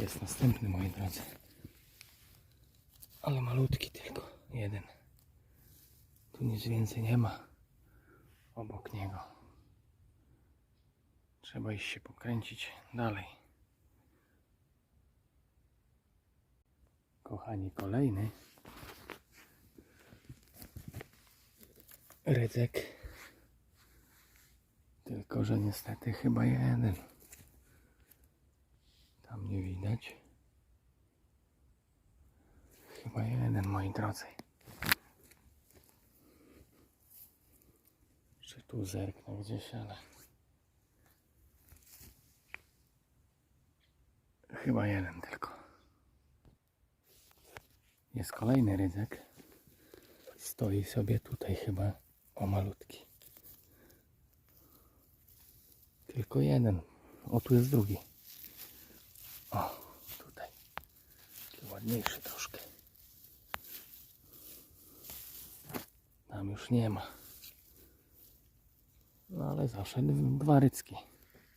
Jest następny, moi drodzy. Ale malutki tylko. Jeden. Tu nic więcej nie ma. Obok niego. Trzeba iść się pokręcić dalej. Kochani, kolejny. Rydzek. Tylko, że niestety chyba jeden. Widać. Chyba jeden, moi drodzy. Czy tu zerknę gdzieś, ale... Chyba jeden tylko. Jest kolejny rydzek. Stoi sobie tutaj chyba o malutki. Tylko jeden. O, tu jest drugi. O, tutaj. Taki ładniejszy troszkę. Tam już nie ma. No ale zawsze dwa rycki.